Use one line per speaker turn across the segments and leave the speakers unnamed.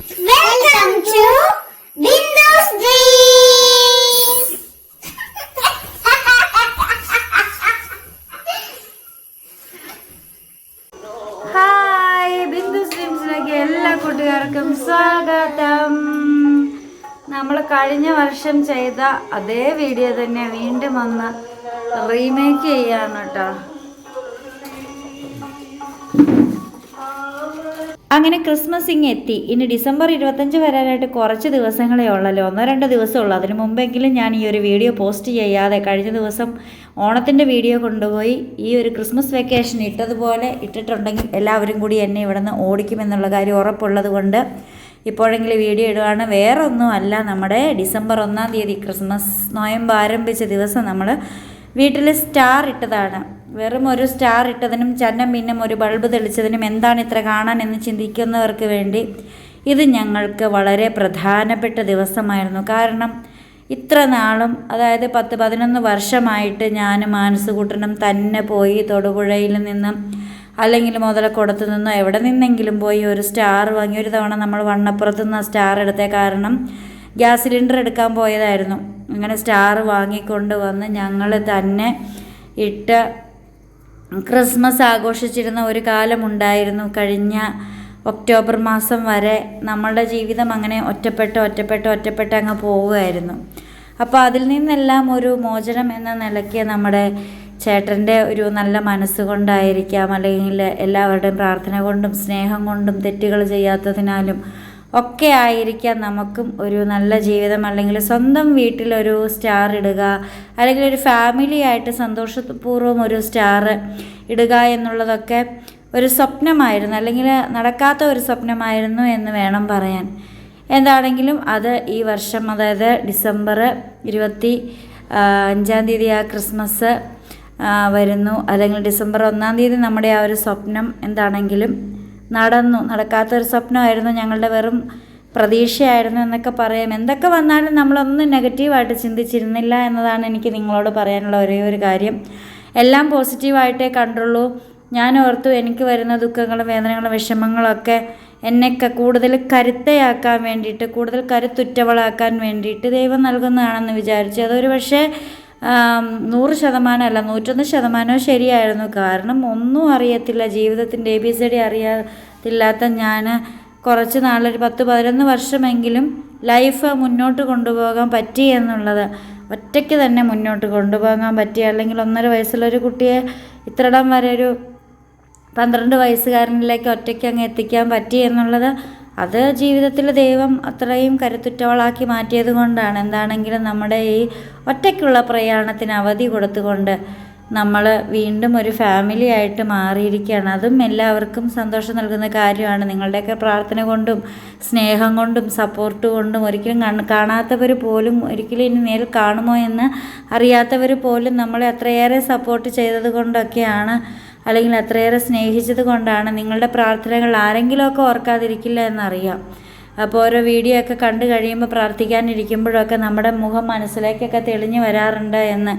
Welcome
to dreams സ്വാഗതം. നമ്മൾ കഴിഞ്ഞ വർഷം ചെയ്ത അതേ വീഡിയോ തന്നെ വീണ്ടും വന്ന് റീമേക്ക് ചെയ്യാണ് കേട്ടോ. അങ്ങനെ ക്രിസ്മസ് ഇങ്ങ് എത്തി ഇനി ഡിസംബർ ഇരുപത്തഞ്ച് വരാനായിട്ട് കുറച്ച് ദിവസങ്ങളേ ഉള്ളല്ലോ? ഒന്നോ രണ്ടോ ദിവസമേ ഉള്ളൂ അതിന് മുമ്പെങ്കിലും ഞാൻ ഈ ഒരു വീഡിയോ പോസ്റ്റ് ചെയ്യാതെ കഴിഞ്ഞ ദിവസം ഓണത്തിന്റെ വീഡിയോ കൊണ്ടുപോയി ഈ ഒരു ക്രിസ്മസ് വെക്കേഷൻ ഇട്ടതുപോലെ ഇട്ടിട്ടുണ്ടെങ്കിൽ എല്ലാവരും കൂടി എന്നെ ഇവിടെ നിന്ന് ഓടിക്കുമെന്നുള്ള കാര്യം ഉറപ്പുള്ളത് കൊണ്ട് ഇപ്പോഴെങ്കിലും വീഡിയോ ഇടുകയാണ്. വേറെ ഒന്നും അല്ല നമ്മുടെ ഡിസംബർ ഒന്നാം തീയതി ക്രിസ്മസ് നോയമ്പ് ആരംഭിച്ച ദിവസം നമ്മൾ വീട്ടിൽ സ്റ്റാർ ഇട്ടതാണ്. വെറും ഒരു സ്റ്റാർ ഇട്ടതിനും ചന്നം പിന്നും ഒരു ബൾബ് തെളിച്ചതിനും എന്താണ് ഇത്ര കാണാൻ എന്ന് ചിന്തിക്കുന്നവർക്ക് വേണ്ടി ഇത് ഞങ്ങൾക്ക് വളരെ പ്രധാനപ്പെട്ട ദിവസമായിരുന്നു. കാരണം ഇത്ര നാളും അതായത് പത്ത് പതിനൊന്ന് വർഷമായിട്ട് ഞാൻ മാനസുകൂട്ടനും തന്നെ പോയി തൊടുപുഴയിൽ നിന്നും അല്ലെങ്കിൽ മുതലക്കുടത്ത് നിന്നോ എവിടെ നിന്നെങ്കിലും പോയി ഒരു സ്റ്റാർ വാങ്ങി. ഒരു തവണ നമ്മൾ വണ്ണപ്പുറത്ത് നിന്ന് സ്റ്റാർ എടുത്തേ കാരണം ഗ്യാസ് സിലിണ്ടർ എടുക്കാൻ പോയതായിരുന്നു. അങ്ങനെ സ്റ്റാർ വാങ്ങിക്കൊണ്ട് വന്ന് ഞങ്ങൾ തന്നെ ഇട്ട് ക്രിസ്മസ് ആഘോഷിച്ചിരുന്ന ഒരു കാലമുണ്ടായിരുന്നു. കഴിഞ്ഞ ഒക്ടോബർ മാസം വരെ നമ്മളുടെ ജീവിതം അങ്ങനെ ഒറ്റപ്പെട്ട് ഒറ്റപ്പെട്ട് ഒറ്റപ്പെട്ട് അങ്ങ് പോവുമായിരുന്നു. അപ്പോൾ അതിൽ നിന്നെല്ലാം ഒരു മോചനം എന്ന നിലയ്ക്ക് നമ്മുടെ ചേട്ടന്റെ ഒരു നല്ല മനസ്സുകൊണ്ടായിരിക്കാം അല്ലെങ്കിൽ എല്ലാവരുടെയും പ്രാർത്ഥന കൊണ്ടും സ്നേഹം കൊണ്ടും തെറ്റുകൾ ചെയ്യാത്തതിനാലും ഒക്കെ ആയിരിക്കാം നമുക്കും ഒരു നല്ല ജീവിതം അല്ലെങ്കിൽ സ്വന്തം വീട്ടിലൊരു സ്റ്റാർ ഇടുക അല്ലെങ്കിൽ ഒരു ഫാമിലി ആയിട്ട് സന്തോഷപൂർവം ഒരു സ്റ്റാർ ഇടുക എന്നുള്ളതൊക്കെ ഒരു സ്വപ്നമായിരുന്നു അല്ലെങ്കിൽ നടക്കാത്ത ഒരു സ്വപ്നമായിരുന്നു എന്ന് വേണം പറയാൻ. എന്താണെങ്കിലും അത് ഈ വർഷം അതായത് ഡിസംബർ ഇരുപത്തി അഞ്ചാം തീയതി ആ ക്രിസ്മസ് വരുന്നു. അല്ലെങ്കിൽ ഡിസംബർ ഒന്നാം തീയതി നമ്മുടെ ആ ഒരു സ്വപ്നം എന്താണെങ്കിലും നടന്നു. നടക്കാത്തൊരു സ്വപ്നമായിരുന്നു ഞങ്ങളുടെ വെറും പ്രതീക്ഷയായിരുന്നു എന്നൊക്കെ പറയാം. എന്തൊക്കെ വന്നാലും നമ്മളൊന്നും നെഗറ്റീവായിട്ട് ചിന്തിച്ചിരുന്നില്ല എന്നതാണ് എനിക്ക് നിങ്ങളോട് പറയാനുള്ള ഒരേ ഒരു കാര്യം. എല്ലാം പോസിറ്റീവായിട്ടേ കണ്ടുള്ളൂ. ഞാൻ ഓർത്തു എനിക്ക് വരുന്ന ദുഃഖങ്ങളും വേദനകളും വിഷമങ്ങളൊക്കെ എന്നെയൊക്കെ കൂടുതൽ കരുത്തയാക്കാൻ വേണ്ടിയിട്ട് കൂടുതൽ കരുത്തുറ്റവളാക്കാൻ വേണ്ടിയിട്ട് ദൈവം നൽകുന്നതാണെന്ന് വിചാരിച്ചു. അതൊരു പക്ഷേ നൂറ് ശതമാനമല്ല നൂറ്റൊന്ന് ശതമാനവും ശരിയായിരുന്നു. കാരണം ഒന്നും അറിയത്തില്ല. ജീവിതത്തിന്റെ എ ബി സി ഡി അറിയത്തില്ലാത്ത ഞാൻ കുറച്ച് നാളൊരു പത്ത് പതിനൊന്ന് വർഷമെങ്കിലും ലൈഫ് മുന്നോട്ട് കൊണ്ടുപോകാൻ പറ്റി എന്നുള്ളത് ഒറ്റയ്ക്ക് തന്നെ മുന്നോട്ട് കൊണ്ടുപോകാൻ പറ്റി. അല്ലെങ്കിൽ ഒന്നര വയസ്സുള്ളൊരു കുട്ടിയെ ഇത്രടം വരെ ഒരു പന്ത്രണ്ട് വയസ്സുകാരനിലേക്ക് ഒറ്റയ്ക്ക് അങ്ങ് എത്തിക്കാൻ പറ്റി എന്നുള്ളത് അത് ജീവിതത്തിൽ ദൈവം അത്രയും കരുത്തുറ്റവളാക്കി മാറ്റിയത് കൊണ്ടാണ്. എന്താണെങ്കിലും നമ്മുടെ ഈ ഒറ്റയ്ക്കുള്ള പ്രയാണത്തിന് അവധി കൊടുത്തുകൊണ്ട് നമ്മൾ വീണ്ടും ഒരു ഫാമിലി ആയിട്ട് മാറിയിരിക്കുകയാണ്. അതും എല്ലാവർക്കും സന്തോഷം നൽകുന്ന കാര്യമാണ്. നിങ്ങളുടെയൊക്കെ പ്രാർത്ഥന കൊണ്ടും സ്നേഹം കൊണ്ടും സപ്പോർട്ട് കൊണ്ടും ഒരിക്കലും കാണാത്തവർ പോലും ഒരിക്കലും ഇനി നേരിൽ കാണുമോ എന്ന് അറിയാത്തവർ പോലും നമ്മളെ അത്രയേറെ സപ്പോർട്ട് ചെയ്തത് കൊണ്ടൊക്കെയാണ് അല്ലെങ്കിൽ അത്രയേറെ സ്നേഹിച്ചത് കൊണ്ടാണ് നിങ്ങളുടെ പ്രാർത്ഥനകൾ ആരെങ്കിലുമൊക്കെ ഓർക്കാതിരിക്കില്ല എന്നറിയാം. അപ്പോൾ ഓരോ വീഡിയോ ഒക്കെ കണ്ടു കഴിയുമ്പോൾ പ്രാർത്ഥിക്കാനിരിക്കുമ്പോഴൊക്കെ നമ്മുടെ മുഖം മനസ്സിലേക്കൊക്കെ തെളിഞ്ഞു വരാറുണ്ട് എന്ന്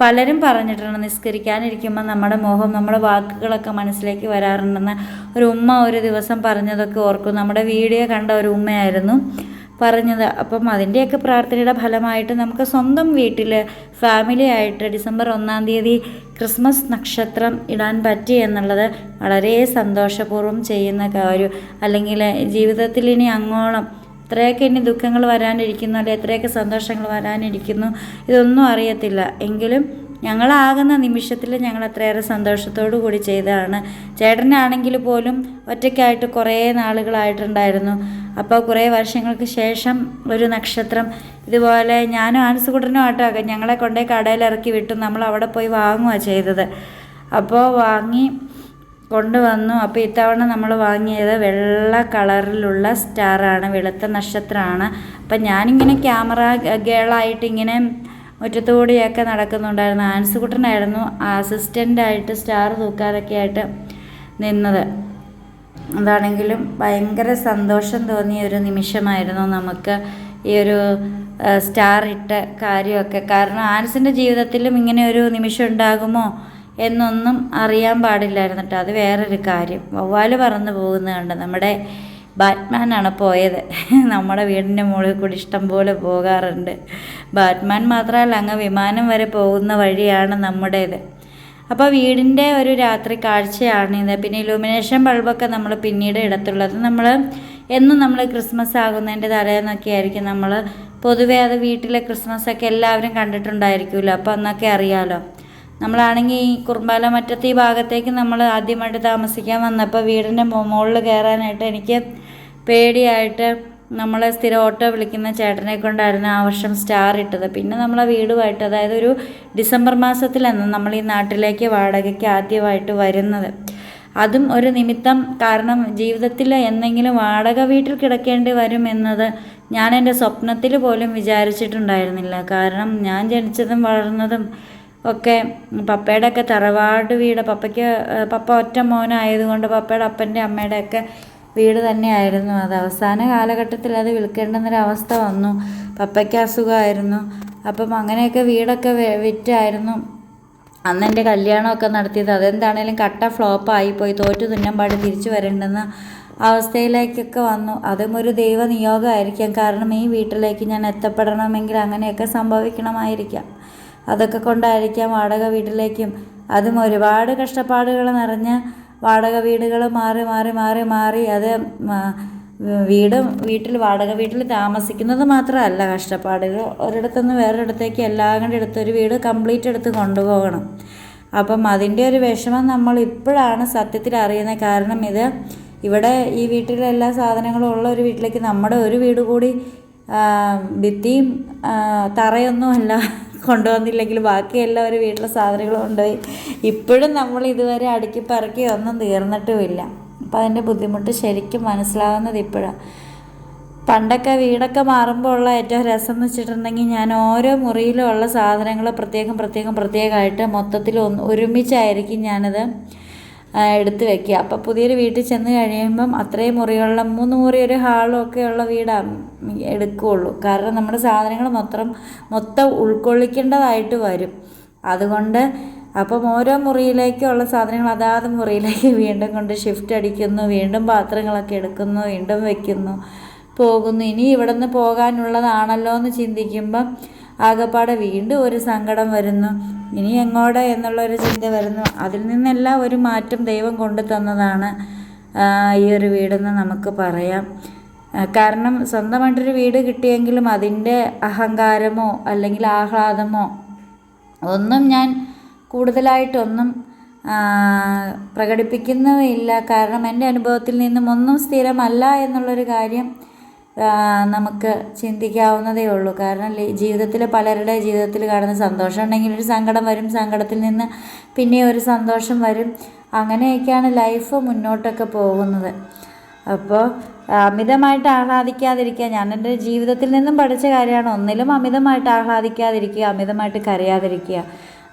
പലരും പറഞ്ഞിട്ടുണ്ട്. നിസ്കരിക്കാനിരിക്കുമ്പോൾ നമ്മുടെ മുഖം നമ്മുടെ വാക്കുകളൊക്കെ മനസ്സിലേക്ക് വരാറുണ്ടെന്ന് ഒരു ഉമ്മ ഒരു ദിവസം പറഞ്ഞതൊക്കെ ഓർക്കും. നമ്മുടെ വീഡിയോ കണ്ട ഒരു ഉമ്മയായിരുന്നു. പറഞ്ഞത്. അപ്പം അതിന്റെയൊക്കെ പ്രാർത്ഥനയുടെ ഫലമായിട്ട് നമുക്ക് സ്വന്തം വീട്ടിൽ ഫാമിലി ആയിട്ട് ഡിസംബർ ഒന്നാം തീയതി ക്രിസ്മസ് നക്ഷത്രം ഇടാൻ പറ്റി എന്നുള്ളത് വളരെ സന്തോഷപൂർവം ചെയ്യുന്ന കാര്യം. അല്ലെങ്കിൽ ജീവിതത്തിൽ ഇനി അങ്ങോളം എത്രയൊക്കെ ഇനി ദുഃഖങ്ങൾ വരാനിരിക്കുന്നു അല്ലെങ്കിൽ എത്രയൊക്കെ സന്തോഷങ്ങൾ വരാനിരിക്കുന്നു ഇതൊന്നും അറിയത്തില്ല. എങ്കിലും ഞങ്ങളാകുന്ന നിമിഷത്തിൽ ഞങ്ങൾ അത്രയേറെ സന്തോഷത്തോടു കൂടി ചെയ്തതാണ്. ചേട്ടനാണെങ്കിൽ പോലും ഒറ്റയ്ക്കായിട്ട് കുറേ നാളുകളായിട്ടുണ്ടായിരുന്നു. അപ്പോൾ കുറേ വർഷങ്ങൾക്ക് ശേഷം ഒരു നക്ഷത്രം ഇതുപോലെ ഞാനും ആൻസുകുട്ടനും ആട്ടോ ഞങ്ങളെ കൊണ്ടേ കടയിലിറക്കി വിട്ടു. നമ്മൾ അവിടെ പോയി വാങ്ങുകയാണ് ചെയ്തത്. അപ്പോൾ വാങ്ങി കൊണ്ടുവന്നു. അപ്പോൾ ഇത്തവണ നമ്മൾ വാങ്ങിയത് വെള്ള കളറിലുള്ള സ്റ്റാറാണ് വെളുത്ത നക്ഷത്രമാണ്. അപ്പം ഞാനിങ്ങനെ ക്യാമറ ഗേളായിട്ട് ഇങ്ങനെ മുറ്റത്തുകൂടിയൊക്കെ നടക്കുന്നുണ്ടായിരുന്നു. ആൻസുകുട്ടനായിരുന്നു അസിസ്റ്റന്റായിട്ട് സ്റ്റാർ തൂക്കാനൊക്കെ ആയിട്ട് നിന്നത്. അതാണെങ്കിലും ഭയങ്കര സന്തോഷം തോന്നിയ ഒരു നിമിഷമായിരുന്നു നമുക്ക് ഈ ഒരു സ്റ്റാർ ഇട്ട കാര്യമൊക്കെ. കാരണം ആൻസിന്റെ ജീവിതത്തിലും ഇങ്ങനെ ഒരു നിമിഷം ഉണ്ടാകുമോ എന്നൊന്നും അറിയാൻ പാടില്ലായിരുന്നു കേട്ടോ അത് വേറൊരു കാര്യം. വവ്വാൽ പറന്ന് പോകുന്നത് കണ്ട് നമ്മുടെ ബാറ്റ്മാനാണ് പോയത്. നമ്മുടെ വീടിന്റെ മുകളിൽ കൂടി ഇഷ്ടംപോലെ പോകാറുണ്ട്. ബാറ്റ്മാൻ മാത്രമല്ല അങ്ങ് വിമാനം വരെ പോകുന്ന വഴിയാണ് നമ്മുടേത്. അപ്പോൾ വീടിന്റെ ഒരു രാത്രി കാഴ്ചയാണിത് പിന്നെ ഇലൂമിനേഷൻ ബൾബൊക്കെ നമ്മൾ പിന്നീട് ഇടത്തുള്ളത് നമ്മൾ എന്നും നമ്മൾ ക്രിസ്മസ് ആകുന്നതിന്റെ തലേന്നൊക്കെ ആയിരിക്കും നമ്മൾ പൊതുവേ അത് വീട്ടിലെ ക്രിസ്മസ് ഒക്കെ എല്ലാവരും കണ്ടിട്ടുണ്ടായിരിക്കുമല്ലോ അപ്പോൾ അന്നൊക്കെ അറിയാമല്ലോ നമ്മളാണെങ്കിൽ ഈ കുറുമ്പാല മറ്റത്തെ ഈ ഭാഗത്തേക്ക് നമ്മൾ ആദ്യമായിട്ട് താമസിക്കാൻ വന്നപ്പോൾ വീടിന്റെ മുകളിൽ കയറാനായിട്ട് എനിക്ക് പേടിയായിട്ട് നമ്മൾ സ്ഥിരം ഓട്ടോ വിളിക്കുന്ന ചേട്ടനെ കൊണ്ടായിരുന്നു ആ വർഷം സ്റ്റാർ ഇട്ടത്. പിന്നെ നമ്മളെ വീടുമായിട്ട് അതായത് ഒരു ഡിസംബർ മാസത്തിലാണ് നമ്മൾ ഈ നാട്ടിലേക്ക് വാടകയ്ക്ക് ആദ്യമായിട്ട് വരുന്നത്. അതും ഒരു നിമിത്തം കാരണം ജീവിതത്തിൽ എന്തെങ്കിലും വാടക വീട്ടിൽ കിടക്കേണ്ടി വരും എന്നത് ഞാൻ എന്റെ സ്വപ്നത്തിൽ പോലും വിചാരിച്ചിട്ടുണ്ടായിരുന്നില്ല. കാരണം ഞാൻ ജനിച്ചതും വളർന്നതും ഒക്കെ പപ്പയുടെ ഒക്കെ തറവാട് വീട് പപ്പയ്ക്ക് പപ്പ ഒറ്റ മോനായതുകൊണ്ട് പപ്പയുടെ അപ്പന്റെ അമ്മയുടെ ഒക്കെ വീട് തന്നെയായിരുന്നു. അത് അവസാന കാലഘട്ടത്തിൽ അത് വിൽക്കേണ്ടെന്നൊരവസ്ഥ വന്നു. പപ്പയ്ക്ക് അസുഖമായിരുന്നു. അപ്പം അങ്ങനെയൊക്കെ വീടൊക്കെ വിറ്റായിരുന്നു. അന്ന് എന്റെ കല്യാണമൊക്കെ നടത്തിയത്. അതെന്താണേലും കട്ട ഫ്ലോപ്പായി പോയി. തോറ്റു തുന്നമ്പാട് തിരിച്ചു വരേണ്ടെന്ന അവസ്ഥയിലേക്കൊക്കെ വന്നു. അതും ഒരു ദൈവ നിയോഗമായിരിക്കാം കാരണം ഈ വീട്ടിലേക്ക് ഞാൻ എത്തപ്പെടണമെങ്കിൽ അങ്ങനെയൊക്കെ സംഭവിക്കണമായിരിക്കാം. അതൊക്കെ കൊണ്ടായിരിക്കാം വാടക വീട്ടിലേക്കും. അതും ഒരുപാട് കഷ്ടപ്പാടുകൾ നിറഞ്ഞ വാടക വീടുകൾ മാറി മാറി മാറി മാറി. അത് വീടും വീട് വീട്ടിൽ വാടക വീട്ടിൽ താമസിക്കുന്നത് മാത്രമല്ല കഷ്ടപ്പാടുകൾ ഒരിടത്തുനിന്ന് വേറൊരിടത്തേക്ക് എല്ലാം കൂടി എടുത്തൊരു വീട് കംപ്ലീറ്റ് എടുത്ത് കൊണ്ടുപോകണം. അപ്പം അതിന്റെ ഒരു വിഷമം നമ്മൾ ഇപ്പോഴാണ് സത്യത്തിൽ അറിയുന്നത്. കാരണം ഇത് ഇവിടെ ഈ വീട്ടിലെ എല്ലാ സാധനങ്ങളും ഉള്ള ഒരു വീട്ടിലേക്ക് നമ്മുടെ ഒരു വീട് കൂടി ഭിത്തിയും തറയൊന്നുമല്ല കൊണ്ടുവന്നില്ലെങ്കിൽ ബാക്കി ഒരു വീട്ടിലെ സാധനങ്ങൾ കൊണ്ടുപോയി. ഇപ്പോഴും നമ്മൾ ഇതുവരെ അടുക്കി പറക്കി ഒന്നും തീർന്നിട്ടുമില്ല. അപ്പം അതിന്റെ ബുദ്ധിമുട്ട് ശരിക്കും മനസ്സിലാകുന്നത് ഇപ്പോഴാണ് പണ്ടൊക്കെ വീടൊക്കെ മാറുമ്പോൾ ഉള്ള ഏറ്റവും രസം എന്ന് വെച്ചിട്ടുണ്ടെങ്കിൽ ഞാൻ ഓരോ മുറിയിലുള്ള സാധനങ്ങൾ പ്രത്യേകം പ്രത്യേകം പ്രത്യേകമായിട്ട് മൊത്തത്തിൽ ഒന്ന് ഒരുമിച്ചായിരിക്കും ഞാനത് എടുത്ത് വെക്കുക. അപ്പോൾ പുതിയൊരു വീട്ടിൽ ചെന്ന് കഴിയുമ്പം അത്രയും മുറികളുള്ള മൂന്ന് മുറി ഒരു ഹാളും ഒക്കെ ഉള്ള വീടാണ് എടുക്കുകയുള്ളൂ. കാരണം നമ്മുടെ സാധനങ്ങൾ മൊത്തം മൊത്തം ഉൾക്കൊള്ളിക്കേണ്ടതായിട്ട് വരും. അതുകൊണ്ട് അപ്പം ഓരോ മുറിയിലേക്കുള്ള സാധനങ്ങൾ അതാത് മുറിയിലേക്ക് വീണ്ടും കൊണ്ട് ഷിഫ്റ്റ് അടിക്കുന്നു വീണ്ടും പാത്രങ്ങളൊക്കെ എടുക്കുന്നു വീണ്ടും വെക്കുന്നു പോകുന്നു. ഇനി ഇവിടെ നിന്ന് പോകാനുള്ളതാണല്ലോ എന്ന് ചിന്തിക്കുമ്പം ആകപ്പാടെ വീണ്ടും ഒരു സങ്കടം വരുന്നു. ഇനി എങ്ങോട്ട് എന്നുള്ളൊരു ചിന്ത വരുന്നു. അതിൽ നിന്നെല്ലാം ഒരു മാറ്റം ദൈവം കൊണ്ടു തന്നതാണ് ഈ ഒരു വീടെന്ന് നമുക്ക് പറയാം. കാരണം സ്വന്തമായിട്ടൊരു വീട് കിട്ടിയെങ്കിലും അതിന്റെ അഹങ്കാരമോ അല്ലെങ്കിൽ ആഹ്ലാദമോ ഒന്നും ഞാൻ കൂടുതലായിട്ടൊന്നും പ്രകടിപ്പിക്കുന്നുമില്ല കാരണം എന്റെ അനുഭവത്തിൽ നിന്നും ഒന്നും സ്ഥിരമല്ല എന്നുള്ളൊരു കാര്യം നമുക്ക് ചിന്തിക്കാവുന്നതേ ഉള്ളൂ. കാരണം ജീവിതത്തിൽ പലരുടെ ജീവിതത്തിൽ കാണുന്ന സന്തോഷം ഉണ്ടെങ്കിൽ ഒരു സങ്കടം വരും സങ്കടത്തിൽ നിന്ന് പിന്നെ ഒരു സന്തോഷം വരും. അങ്ങനെയൊക്കെയാണ് ലൈഫ് മുന്നോട്ടൊക്കെ പോകുന്നത്. അപ്പോൾ അമിതമായിട്ട് ആഹ്ലാദിക്കാതിരിക്കുക. ഞാൻ എന്റെ ജീവിതത്തിൽ നിന്നും പഠിച്ച കാര്യമാണ്. ഒന്നിലും അമിതമായിട്ട് ആഹ്ലാദിക്കാതിരിക്കുക അമിതമായിട്ട് കരയാതിരിക്കുക.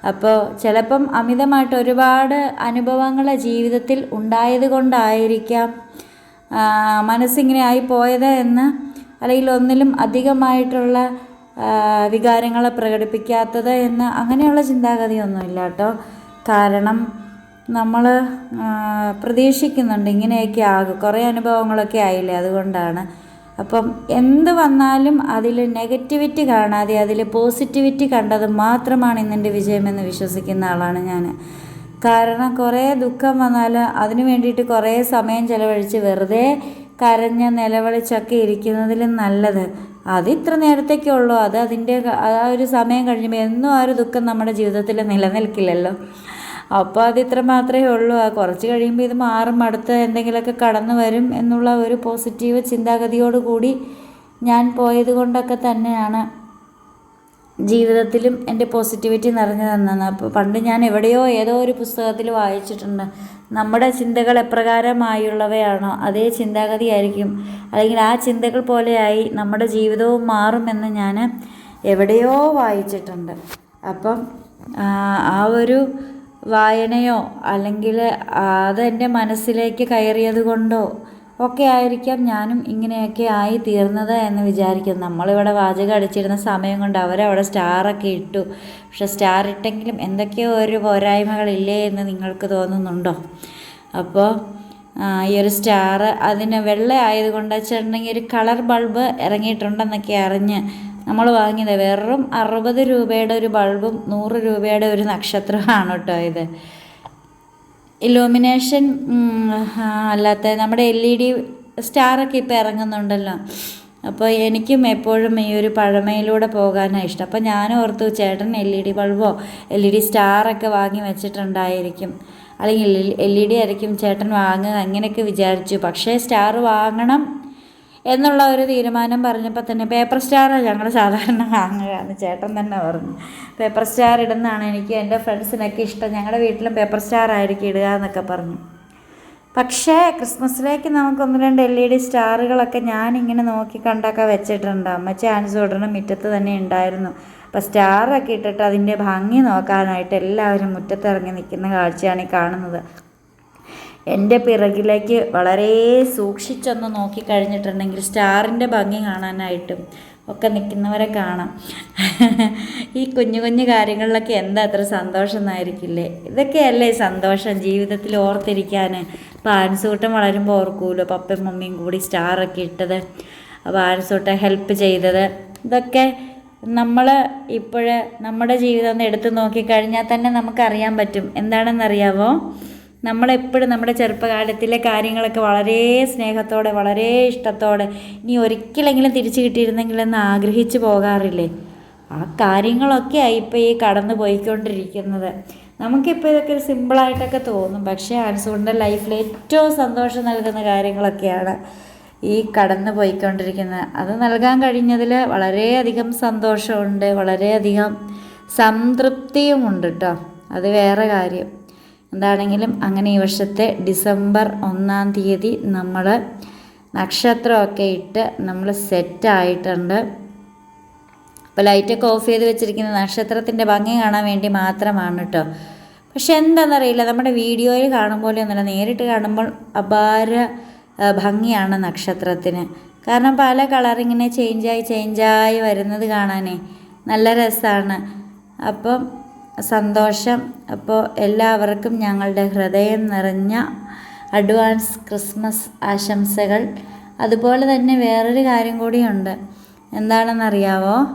അപ്പോൾ ചിലപ്പം അമിതമായിട്ട് ഒരുപാട് അനുഭവങ്ങൾ ജീവിതത്തിൽ ഉണ്ടായത് കൊണ്ടായിരിക്കാം മനസ്സിങ്ങനെ ആയിപ്പോയത് പോയത് എന്ന് അല്ലെങ്കിൽ ഒന്നിലും അധികമായിട്ടുള്ള വികാരങ്ങളെ പ്രകടിപ്പിക്കാത്തത് എന്ന് അങ്ങനെയുള്ള ചിന്താഗതിയൊന്നുമില്ല കേട്ടോ കാരണം നമ്മൾ പ്രതീക്ഷിക്കുന്നുണ്ട് ഇങ്ങനെയൊക്കെ ആകും. കുറേ അനുഭവങ്ങളൊക്കെ ആയില്ലേ അതുകൊണ്ടാണ്. അപ്പം എന്ത് വന്നാലും അതിൽ നെഗറ്റിവിറ്റി കാണാതെ അതിൽ പോസിറ്റിവിറ്റി കണ്ടത് മാത്രമാണ് ഇന്നെന്റെ വിജയമെന്ന് വിശ്വസിക്കുന്ന ആളാണ് ഞാൻ. കാരണം കുറേ ദുഃഖം വന്നാൽ അതിന് വേണ്ടിയിട്ട് കുറേ സമയം ചിലവഴിച്ച് വെറുതെ കരഞ്ഞ നിലവിളിച്ചൊക്കെ ഇരിക്കുന്നതിലും നല്ലത്. അത് ഇത്ര നേരത്തേക്കേ ഉള്ളൂ. അത് അതിന്റെ ആ ഒരു സമയം കഴിയുമ്പോൾ എന്നും ആ ഒരു ദുഃഖം നമ്മുടെ ജീവിതത്തിൽ നിലനിൽക്കില്ലല്ലോ. അപ്പോൾ അത് ഇത്ര മാത്രമേ ഉള്ളൂ. ആ കുറച്ച് കഴിയുമ്പോൾ ഇത് മാറും. അടുത്ത് എന്തെങ്കിലുമൊക്കെ കടന്നു വരും എന്നുള്ള ഒരു പോസിറ്റീവ് ചിന്താഗതിയോട് കൂടി ഞാൻ പോയത് കൊണ്ടൊക്കെ തന്നെയാണ്. ജീവിതത്തിലും എന്റെ പോസിറ്റിവിറ്റി നിറഞ്ഞു തന്നതാണ് അപ്പോൾ പണ്ട് ഞാൻ എവിടെയോ ഏതോ ഒരു പുസ്തകത്തിൽ വായിച്ചിട്ടുണ്ട്. നമ്മുടെ ചിന്തകൾ എപ്രകാരമായുള്ളവയാണോ? അതേ ചിന്താഗതി ആയിരിക്കും. അല്ലെങ്കിൽ ആ ചിന്തകൾ പോലെയായി നമ്മുടെ ജീവിതവും മാറുമെന്ന് ഞാൻ എവിടെയോ വായിച്ചിട്ടുണ്ട്. അപ്പം ആ, ഒരു വായനയോ അല്ലെങ്കിൽ അതെന്റെ മനസ്സിലേക്ക് കയറിയത് കൊണ്ടോ ഒക്കെ ആയിരിക്കാം ഞാനും ഇങ്ങനെയൊക്കെ ആയി തീർന്നത് എന്ന് വിചാരിക്കുന്നു. നമ്മളിവിടെ വാചകം അടിച്ചിരുന്ന സമയം കൊണ്ട് അവരവിടെ സ്റ്റാറൊക്കെ ഇട്ടു. പക്ഷെ സ്റ്റാർ ഇട്ടെങ്കിലും എന്തൊക്കെയോ ഒരു പോരായ്മകളില്ലേ എന്ന് നിങ്ങൾക്ക് തോന്നുന്നുണ്ടോ? അപ്പോൾ ഈ ഒരു സ്റ്റാർ അതിന് വെള്ള ആയതുകൊണ്ട് വെച്ചിട്ടുണ്ടെങ്കിൽ ഒരു കളർ ബൾബ് ഇറങ്ങിയിട്ടുണ്ടെന്നൊക്കെ അറിഞ്ഞ് നമ്മൾ വാങ്ങിയത് വെറും അറുപത് രൂപയുടെ ഒരു ബൾബും നൂറ് രൂപയുടെ ഒരു നക്ഷത്രമാണ് കേട്ടോ ഇത്. ഇലൂമിനേഷൻ അല്ലാത്ത നമ്മുടെ എൽ ഇ ഡി സ്റ്റാറൊക്കെ ഇപ്പോൾ ഇറങ്ങുന്നുണ്ടല്ലോ. അപ്പോൾ എനിക്കും എപ്പോഴും ഈ ഒരു പഴമയിലൂടെ പോകാനാണ് ഇഷ്ടം. അപ്പോൾ ഞാൻ ഓർത്തു ചേട്ടൻ എൽ ഇ ഡി ബൾബോ എൽ ഇ ഡി സ്റ്റാറൊക്കെ വാങ്ങി വെച്ചിട്ടുണ്ടായിരിക്കും. അല്ലെങ്കിൽ എൽ ഇ ഡി ആയിരിക്കും ചേട്ടൻ വാങ്ങുക അങ്ങനെയൊക്കെ വിചാരിച്ചു. പക്ഷേ സ്റ്റാർ വാങ്ങണം എന്നുള്ള ഒരു തീരുമാനം പറഞ്ഞപ്പോൾ തന്നെ പേപ്പർ സ്റ്റാറാണ് ഞങ്ങൾ സാധാരണ വാങ്ങുകയാണ്. ചേട്ടൻ തന്നെ പറഞ്ഞു പേപ്പർ സ്റ്റാർ ഇടുന്നതാണ് എനിക്ക് എന്റെ ഫ്രണ്ട്സിനൊക്കെ ഇഷ്ടം. ഞങ്ങളുടെ വീട്ടിലും പേപ്പർ സ്റ്റാർ ആയിരിക്കും ഇടുക എന്നൊക്കെ പറഞ്ഞു. പക്ഷേ ക്രിസ്മസിലേക്ക് നമുക്കൊന്ന് രണ്ട് എൽ ഇ ഡി സ്റ്റാറുകളൊക്കെ ഞാനിങ്ങനെ നോക്കി കണ്ടൊക്കെ വെച്ചിട്ടുണ്ട്. അമ്മച്ചി ആൻസ് ഉടനെ മുറ്റത്ത് തന്നെ ഉണ്ടായിരുന്നു. അപ്പോൾ സ്റ്റാറൊക്കെ ഇട്ടിട്ട് അതിന്റെ ഭംഗി നോക്കാനായിട്ട് എല്ലാവരും മുറ്റത്തിറങ്ങി നിൽക്കുന്ന കാഴ്ചയാണ് ഈ കാണുന്നത്. എന്റെ പിറകിലേക്ക് വളരെ സൂക്ഷിച്ചൊന്ന് നോക്കിക്കഴിഞ്ഞിട്ടുണ്ടെങ്കിൽ സ്റ്റാറിന്റെ ഭംഗി കാണാനായിട്ടും ഒക്കെ നിൽക്കുന്നവരെ കാണാം. ഈ കുഞ്ഞു കുഞ്ഞു കാര്യങ്ങളിലൊക്കെ എന്താ അത്ര സന്തോഷം എന്നായിരിക്കില്ലേ ഇതൊക്കെയല്ലേ സന്തോഷം ജീവിതത്തിൽ ഓർത്തിരിക്കാൻ? പാൻസൂട്ടം വളരുമ്പോൾ ഓർക്കൂലോ? പപ്പയും മമ്മിയും കൂടി സ്റ്റാറൊക്കെ ഇട്ടത് അപ്പോൾ ആൻസൂട്ടം ഹെൽപ്പ് ചെയ്തത്. ഇതൊക്കെ നമ്മൾ ഇപ്പോൾ നമ്മുടെ ജീവിതം ഒന്ന് എടുത്തു നോക്കിക്കഴിഞ്ഞാൽ തന്നെ നമുക്കറിയാൻ പറ്റും. എന്താണെന്നറിയാമോ നമ്മളെപ്പോഴും നമ്മുടെ ചെറുപ്പകാലത്തിലെ കാര്യങ്ങളൊക്കെ വളരെ സ്നേഹത്തോടെ വളരെ ഇഷ്ടത്തോടെ ഇനി ഒരിക്കലെങ്കിലും തിരിച്ചു കിട്ടിയിരുന്നെങ്കിലെന്ന് ആഗ്രഹിച്ചു പോകാറില്ലേ? ആ കാര്യങ്ങളൊക്കെയാണ് ഇപ്പോൾ ഈ കടന്നു പോയിക്കൊണ്ടിരിക്കുന്നത്. നമുക്കിപ്പോൾ ഇതൊക്കെ ഒരു സിമ്പിളായിട്ടൊക്കെ തോന്നും. പക്ഷേ ആൻസുകൊണ്ട് ലൈഫിൽ ഏറ്റവും സന്തോഷം നൽകുന്ന കാര്യങ്ങളൊക്കെയാണ് ഈ കടന്നു പോയിക്കൊണ്ടിരിക്കുന്നത്. അത് നൽകാൻ കഴിഞ്ഞതിൽ വളരെയധികം സന്തോഷമുണ്ട് വളരെയധികം സംതൃപ്തിയുമുണ്ട് കേട്ടോ അത് വേറെ കാര്യം. എന്താണെങ്കിലും അങ്ങനെ ഈ വർഷത്തെ ഡിസംബർ ഒന്നാം തീയതി നമ്മൾ നക്ഷത്രമൊക്കെ ഇട്ട് നമ്മൾ സെറ്റായിട്ടുണ്ട് അപ്പോൾ ലൈറ്റൊക്കെ ഓഫ് ചെയ്ത് വെച്ചിരിക്കുന്ന നക്ഷത്രത്തിന്റെ ഭംഗി കാണാൻ വേണ്ടി മാത്രമാണ് കേട്ടോ പക്ഷെ എന്താണെന്നറിയില്ല നമ്മുടെ വീഡിയോയിൽ കാണുമ്പോൾ ഒന്നുമില്ല. നേരിട്ട് കാണുമ്പോൾ അപാര ഭംഗിയാണ് നക്ഷത്രത്തിന്. കാരണം പല കളറിങ്ങനെ ചേഞ്ചായി ചേഞ്ചായി വരുന്നത് കാണാനേ. നല്ല രസമാണ് അപ്പം സന്തോഷം. അപ്പോൾ എല്ലാവർക്കും ഞങ്ങളുടെ ഹൃദയം നിറഞ്ഞ അഡ്വാൻസ് ക്രിസ്മസ് ആശംസകൾ. അതുപോലെ തന്നെ വേറൊരു കാര്യം കൂടിയുണ്ട്. എന്താണെന്നറിയാവോ?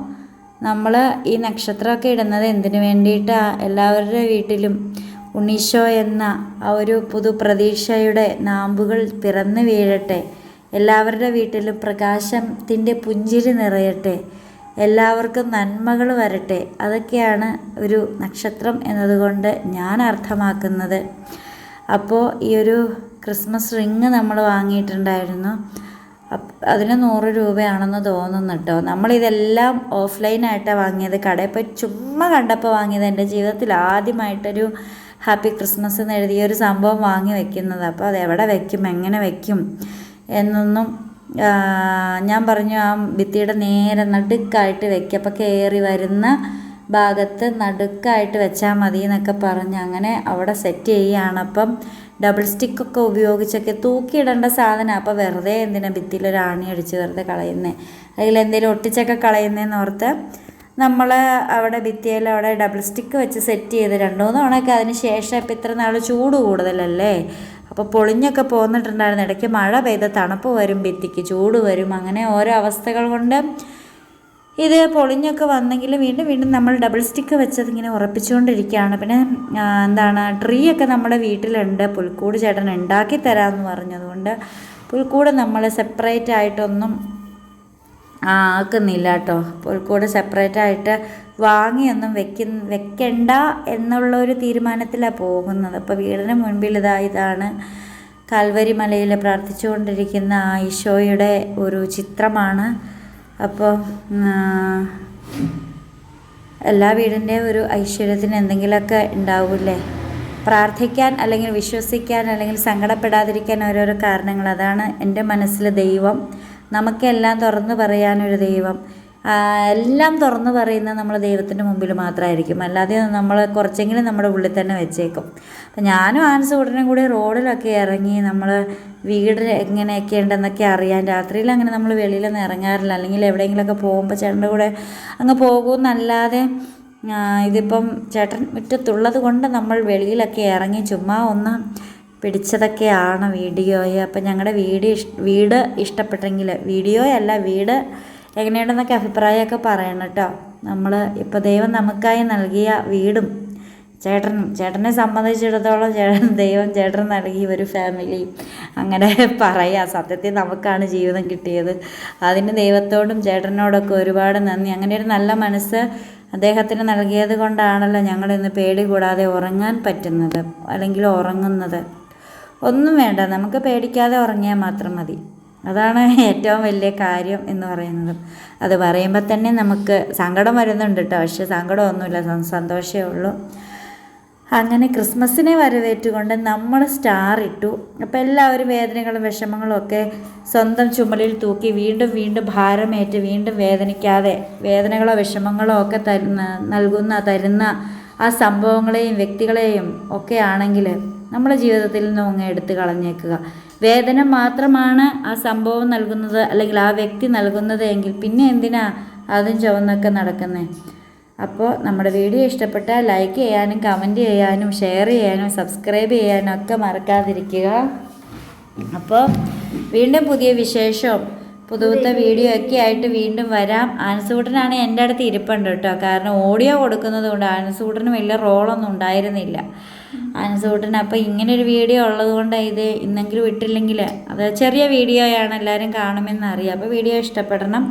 നമ്മൾ ഈ നക്ഷത്രമൊക്കെ ഇടുന്നത് എന്തിനു വേണ്ടിയിട്ടാണ് എല്ലാവരുടെ വീട്ടിലും ഉണ്ണീശോ എന്ന ആ ഒരു പുതു പ്രതീക്ഷയുടെ നാമ്പുകൾ പിറന്നു വീഴട്ടെ. എല്ലാവരുടെ വീട്ടിലും പ്രകാശത്തിന്റെ പുഞ്ചിരി നിറയട്ടെ. എല്ലാവർക്കും നന്മകൾ വരട്ടെ. അതൊക്കെയാണ് ഒരു നക്ഷത്രം എന്നതുകൊണ്ട് ഞാൻ അർത്ഥമാക്കുന്നത്. അപ്പോൾ ഈ ഒരു ക്രിസ്മസ് റിങ് നമ്മൾ വാങ്ങിയിട്ടുണ്ടായിരുന്നു. അതിന് നൂറ് രൂപയാണെന്ന് തോന്നുന്നു കേട്ടോ നമ്മളിതെല്ലാം ഓഫ്ലൈനായിട്ടാണ് വാങ്ങിയത്. കടയിൽ പോയി ചുമ്മാ കണ്ടപ്പോൾ വാങ്ങിയത്. എന്റെ ജീവിതത്തിൽ ആദ്യമായിട്ടൊരു ഹാപ്പി ക്രിസ്മസ് എന്ന് എഴുതിയ ഒരു സംഭവം വാങ്ങി വെക്കുന്നത്. അപ്പോൾ അത് എവിടെ വെക്കും? എങ്ങനെ വെക്കും? എന്നൊന്നും ഞാൻ പറഞ്ഞു ആ ഭിത്തിയുടെ നേരെ നടുക്കായിട്ട് വെക്കുക അപ്പോൾ കയറി വരുന്ന ഭാഗത്ത് നടുക്കായിട്ട് വെച്ചാൽ മതി എന്നൊക്കെ പറഞ്ഞ് അങ്ങനെ അവിടെ സെറ്റ് ചെയ്യുകയാണ് അപ്പം ഡബിൾ സ്റ്റിക്കൊക്കെ ഉപയോഗിച്ചൊക്കെ തൂക്കിയിടേണ്ട സാധനം. അപ്പോൾ വെറുതെ എന്തിനാ ഭിത്തിയിൽ ഒരു ആണി അടിച്ച് വെറുതെ കളയുന്നത് അല്ലെങ്കിൽ എന്തെങ്കിലും ഒട്ടിച്ചൊക്കെ കളയുന്നതെന്ന് ഓർത്ത് നമ്മൾ അവിടെ ഭിത്തിയിൽ അവിടെ ഡബിൾ സ്റ്റിക്ക് വെച്ച് സെറ്റ് ചെയ്ത് രണ്ടു മൂന്ന് തവണയൊക്കെ അതിന് ശേഷം ഇപ്പം ഇത്ര നാൾ ചൂട് കൂടുതലല്ലേ? അപ്പോൾ പൊളിഞ്ഞൊക്കെ പോന്നിട്ടുണ്ടായിരുന്നു. ഇടയ്ക്ക് മഴ പെയ്ത തണുപ്പ് വരും ഭിത്തിക്ക് ചൂട് വരും. അങ്ങനെ ഓരോ അവസ്ഥകൾ കൊണ്ട് ഇത് പൊളിഞ്ഞൊക്കെ വന്നെങ്കിൽ വീണ്ടും വീണ്ടും നമ്മൾ ഡബിൾ സ്റ്റിക്ക് വെച്ചത് ഇങ്ങനെ ഉറപ്പിച്ചുകൊണ്ടിരിക്കുകയാണ്. പിന്നെ എന്താണ് ട്രീ ഒക്കെ നമ്മുടെ വീട്ടിലുണ്ട്. പുൽക്കൂട് ചേട്ടൻ ഉണ്ടാക്കി തരാമെന്ന് പറഞ്ഞതുകൊണ്ട് പുൽക്കൂട് നമ്മൾ സെപ്പറേറ്റ് ആയിട്ടൊന്നും ആക്കുന്നില്ല കേട്ടോ. പുൽക്കൂട് സെപ്പറേറ്റ് ആയിട്ട് വാങ്ങിയൊന്നും വെക്ക വെക്കണ്ട എന്നുള്ള ഒരു തീരുമാനത്തിലാണ് പോകുന്നത്. അപ്പോൾ വീടിന് മുൻപിൽ ഇതാ ഇതാണ് കാൽവരി മലയിൽ പ്രാർത്ഥിച്ചുകൊണ്ടിരിക്കുന്ന ഈശോയുടെ ഒരു ചിത്രമാണ്. അപ്പോൾ എല്ലാ വീടിന്റെ ഒരു ഐശ്വര്യത്തിന് എന്തെങ്കിലുമൊക്കെ ഉണ്ടാവില്ലേ? പ്രാർത്ഥിക്കാൻ അല്ലെങ്കിൽ വിശ്വസിക്കാൻ അല്ലെങ്കിൽ സങ്കടപ്പെടാതിരിക്കാൻ ഓരോരോ കാരണങ്ങൾ. അതാണ് എന്റെ മനസ്സിൽ ദൈവം. നമുക്കെല്ലാം തുറന്നു പറയാനൊരു ദൈവം. എല്ലാം തുറന്നു പറയുന്നത് നമ്മൾ ദൈവത്തിന്റെ മുമ്പിൽ മാത്രമായിരിക്കും. അല്ലാതെ നമ്മൾ കുറച്ചെങ്കിലും നമ്മുടെ ഉള്ളിൽ തന്നെ വെച്ചേക്കും. അപ്പം ഞാനും ആൻസ് ഉടനെ കൂടി റോഡിലൊക്കെ ഇറങ്ങി നമ്മൾ വീട് എങ്ങനെയൊക്കെ ഉണ്ടെന്നൊക്കെ അറിയാൻ രാത്രിയിൽ അങ്ങനെ നമ്മൾ വെളിയിലൊന്നും ഇറങ്ങാറില്ല. അല്ലെങ്കിൽ എവിടെയെങ്കിലുമൊക്കെ പോകുമ്പോൾ ചേട്ടന്റെ കൂടെ അങ്ങ് പോകുമെന്നല്ലാതെ ഇതിപ്പം ചേട്ടൻ മുറ്റത്തുള്ളത് കൊണ്ട് നമ്മൾ വെളിയിലൊക്കെ ഇറങ്ങി ചുമ്മാ ഒന്ന് പിടിച്ചതൊക്കെയാണ് വീഡിയോയെ. അപ്പം ഞങ്ങളുടെ വീട് വീട് ഇഷ്ടപ്പെട്ടെങ്കിൽ വീഡിയോയല്ല വീട് എങ്ങനെയുണ്ടെന്നൊക്കെ അഭിപ്രായമൊക്കെ പറയണം കേട്ടോ. നമ്മൾ ഇപ്പോൾ ദൈവം നമുക്കായി നൽകിയ വീടും ചേട്ടനും ചേട്ടനെ സംബന്ധിച്ചിടത്തോളം ചേട്ടൻ ദൈവം ചേട്ടൻ നൽകി ഒരു ഫാമിലി അങ്ങനെ പറയാം. സത്യത്തിൽ നമുക്കാണ് ജീവിതം കിട്ടിയത്. അതിന് ദൈവത്തോടും ചേട്ടനോടൊക്കെ ഒരുപാട് നന്ദി. അങ്ങനെ ഒരു നല്ല മനസ്സ് അദ്ദേഹത്തിന് നൽകിയത് കൊണ്ടാണല്ലോ ഞങ്ങൾ ഇന്ന് പേടി കൂടാതെ ഉറങ്ങാൻ പറ്റുന്നത് അല്ലെങ്കിൽ ഉറങ്ങുന്നത്. ഒന്നും വേണ്ട നമുക്ക് പേടിക്കാതെ ഉറങ്ങിയാൽ മാത്രം മതി. അതാണ് ഏറ്റവും വലിയ കാര്യം എന്ന് പറയുന്നത്. അത് പറയുമ്പോൾ തന്നെ നമുക്ക് സങ്കടം വരുന്നുണ്ട് കേട്ടോ പക്ഷെ സങ്കടമൊന്നുമില്ല. സന്തോഷമേ ഉള്ളൂ. അങ്ങനെ ക്രിസ്മസിനെ വരവേറ്റുകൊണ്ട് നമ്മൾ സ്റ്റാർ ഇട്ടു. അപ്പോൾ എല്ലാവരും വേദനകളും വിഷമങ്ങളും ഒക്കെ സ്വന്തം ചുമലിൽ തൂക്കി വീണ്ടും വീണ്ടും ഭാരമേറ്റ് വീണ്ടും വേദനിക്കാതെ വേദനകളോ വിഷമങ്ങളോ ഒക്കെ തരുന്ന നൽകുന്ന തരുന്ന ആ സംഭവങ്ങളെയും വ്യക്തികളെയും ഒക്കെ ആണെങ്കിൽ നമ്മുടെ ജീവിതത്തിൽ നിന്ന് അങ്ങ് എടുത്തു കളഞ്ഞേക്കുക. വേദന മാത്രമാണ് ആ സംഭവം നൽകുന്നത് അല്ലെങ്കിൽ ആ വ്യക്തി നൽകുന്നത് എങ്കിൽ പിന്നെ എന്തിനാ അതും ചുവന്നൊക്കെ നടക്കുന്നത് അപ്പോൾ നമ്മുടെ വീഡിയോ ഇഷ്ടപ്പെട്ടാൽ ലൈക്ക് ചെയ്യാനും കമന്റ് ചെയ്യാനും ഷെയർ ചെയ്യാനും സബ്സ്ക്രൈബ് ചെയ്യാനും ഒക്കെ മറക്കാതിരിക്കുക. അപ്പോൾ വീണ്ടും പുതിയ വിശേഷവും പുതുപുത്ത വീഡിയോ ഒക്കെ ആയിട്ട് വീണ്ടും വരാം. ആനസൂട്ടനാണ് എന്റെ അടുത്ത് ഇരിപ്പുണ്ട് കേട്ടോ. കാരണം ഓഡിയോ കൊടുക്കുന്നത് കൊണ്ട് ആൻസൂട്ടന് വലിയ റോളൊന്നും ഉണ്ടായിരുന്നില്ല. ആനസൂട്ടൻ അപ്പോൾ ഇങ്ങനെ ഒരു വീഡിയോ ഉള്ളത് കൊണ്ട് ഇത് ഇന്നെങ്കിലും ഇട്ടില്ലെങ്കിൽ അത് ചെറിയ വീഡിയോയാണ് എല്ലാവരും കാണുമെന്ന് അറിയാം. അപ്പോൾ വീഡിയോ ഇഷ്ടപ്പെടണം.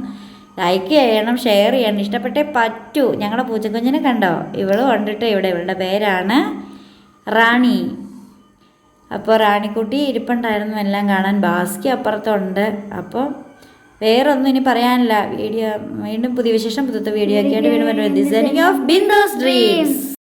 ലൈക്ക് ചെയ്യണം ഷെയർ ചെയ്യണം. ഇഷ്ടപ്പെട്ടേ പറ്റൂ. ഞങ്ങളുടെ പൂച്ചക്കുഞ്ഞിനെ കണ്ടോ? ഇവൾ കണ്ടിട്ട് ഇവിടെ ഇവളുടെ പേരാണ് റാണി. അപ്പോൾ റാണിക്കുട്ടി ഇരിപ്പുണ്ടായിരുന്നു. എല്ലാം കാണാൻ ബാസ്കി അപ്പുറത്തുണ്ട്. അപ്പോൾ വേറെ ഒന്നും ഇനി പറയാനില്ല. വീഡിയോ വീണ്ടും പുതിയ വിശേഷം പുതുത്ത വീഡിയോ ഒക്കെ ആയിട്ട് വീണ്ടും ഡിസൈനിങ് ഓഫ് ബിന്ദോസ് ഡ്രീംസ്